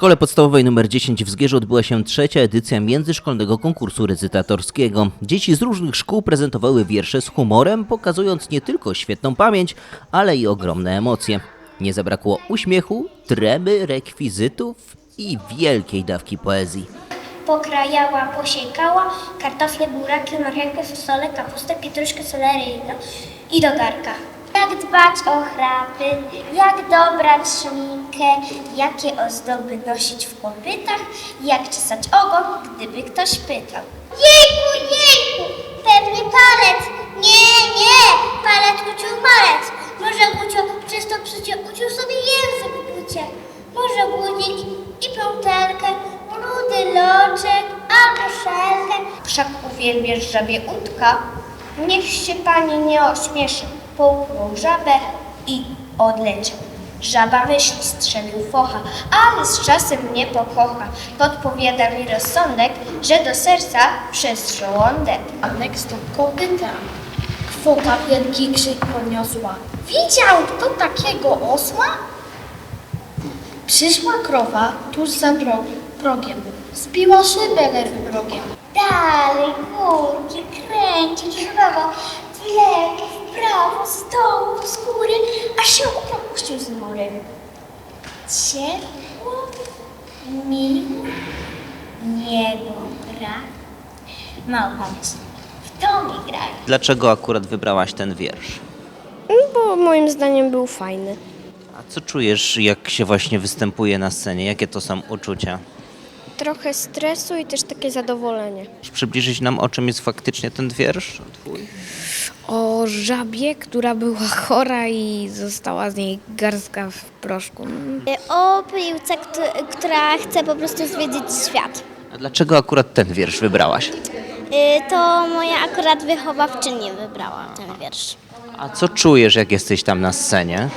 szkole podstawowej nr 10 w Zgierzu odbyła się trzecia edycja międzyszkolnego konkursu recytatorskiego. Dzieci z różnych szkół prezentowały wiersze z humorem, pokazując nie tylko świetną pamięć, ale i ogromne emocje. Nie zabrakło uśmiechu, tremy, rekwizytów i wielkiej dawki poezji. Pokrajała, posiekała, kartofle, buraki, marchewkę, fasolę, kapustę, pietruszkę, seleryjną i do garka. Jak dbać o chrapy, jak dobrać szminkę, jakie ozdoby nosić w kopytach, jak czesać ogon, gdyby ktoś pytał. Jejku, jejku, pewnie palec. Nie, nie, palec uciął palec. Może uciął, przez to przecież uciął sobie język bucie. Może budzik i piątelkę, rudy loczek, albo szelkę. Wszak uwielbiasz żabie udka, niech się pani nie ośmieszy. Połknął żabę i odleciał. Żaba myśli, strzelił focha, ale z czasem nie pokocha. Podpowiada mi rozsądek, że do serca przez żołądek. Aneks to kopyta. Kwota wielki krzyk poniosła. Widział kto takiego osła? Przyszła krowa tuż za progiem. Zbiła szybę lewym rogiem. Dalej, murem. Ciepło, miło, niebo, brak. Mało pomysł. W to mi graj. Dlaczego akurat wybrałaś ten wiersz? Bo moim zdaniem był fajny. A co czujesz, jak się właśnie występuje na scenie? Jakie to są uczucia? Trochę stresu i też takie zadowolenie. Możesz przybliżyć nam, o czym jest faktycznie ten wiersz twój? o żabie, która była chora i została z niej garstka w proszku. O piłce, któ- która chce po prostu zwiedzić świat. A dlaczego akurat ten wiersz wybrałaś? Y, To moja akurat wychowawczyni wybrała ten wiersz. A co czujesz, jak jesteś tam na scenie?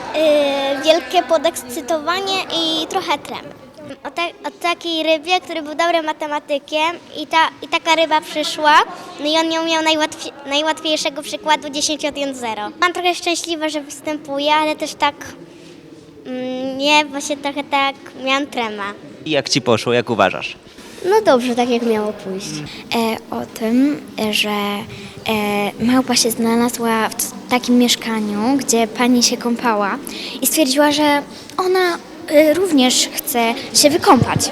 Y, wielkie podekscytowanie i trochę tremy. O, te, o takiej rybie, który był dobrym matematykiem i, ta, i taka ryba przyszła, no i on ją miał najłatwi, najłatwiejszego przykładu 10 od 0. Mam trochę szczęśliwa, że występuję, ale też tak mm, nie, bo się trochę tak miałam trema. I jak ci poszło, jak uważasz? No dobrze, tak jak miało pójść. e, o tym, że e, małpa się znalazła w takim mieszkaniu, gdzie pani się kąpała i stwierdziła, że ona również chce się wykąpać.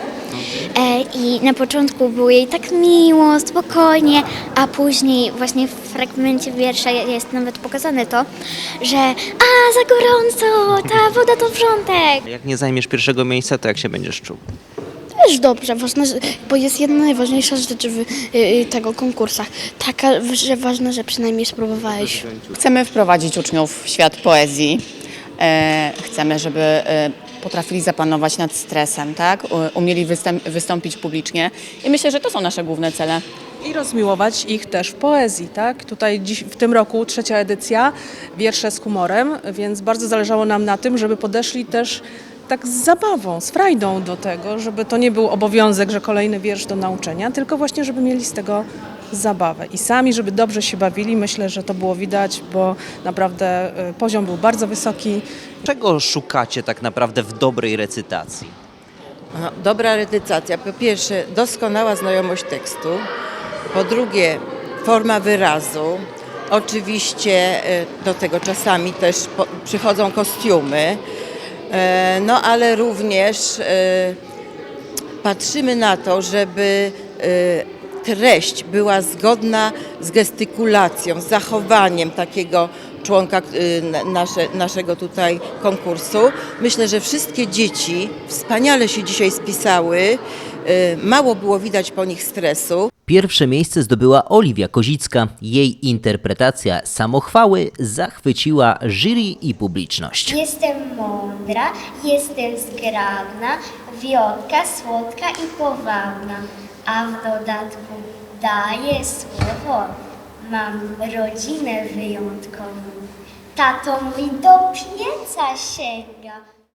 E, I na początku było jej tak miło, spokojnie, a później właśnie w fragmencie wiersza jest nawet pokazane to, że a za gorąco, ta woda to wrzątek. Jak nie zajmiesz pierwszego miejsca, to jak się będziesz czuł? Też dobrze, ważne, bo jest jedna najważniejsza rzecz w y, y, tego konkursach. Taka, że ważne, że przynajmniej spróbowałeś. Chcemy wprowadzić uczniów w świat poezji. E, chcemy, żeby e, potrafili zapanować nad stresem, tak? Umieli wystąpić publicznie. I myślę, że to są nasze główne cele. i rozmiłować ich też w poezji, tak? Tutaj dziś, w tym roku trzecia edycja, wiersze z humorem, więc bardzo zależało nam na tym, żeby podeszli też tak z zabawą, z frajdą do tego, żeby to nie był obowiązek, że kolejny wiersz do nauczenia, tylko właśnie, żeby mieli z tego zabawę i sami, żeby dobrze się bawili. Myślę, że to było widać, bo naprawdę y, poziom był bardzo wysoki. Czego szukacie tak naprawdę w dobrej recytacji? No, dobra recytacja. Po pierwsze, doskonała znajomość tekstu. Po drugie, forma wyrazu. Oczywiście e, do tego czasami też po, przychodzą kostiumy. E, No ale również e, patrzymy na to, żeby e, treść była zgodna z gestykulacją, z zachowaniem takiego członka na- nasze, naszego tutaj konkursu. Myślę, że wszystkie dzieci wspaniale się dzisiaj spisały. E, Mało było widać po nich stresu. Pierwsze miejsce zdobyła Oliwia Kozicka. Jej interpretacja samochwały zachwyciła jury i publiczność. Jestem mądra, jestem zgrabna, wiodka, słodka i powabna, a w dodatku daję słowo, mam rodzinę wyjątkową. Tato mój do pieca sięga,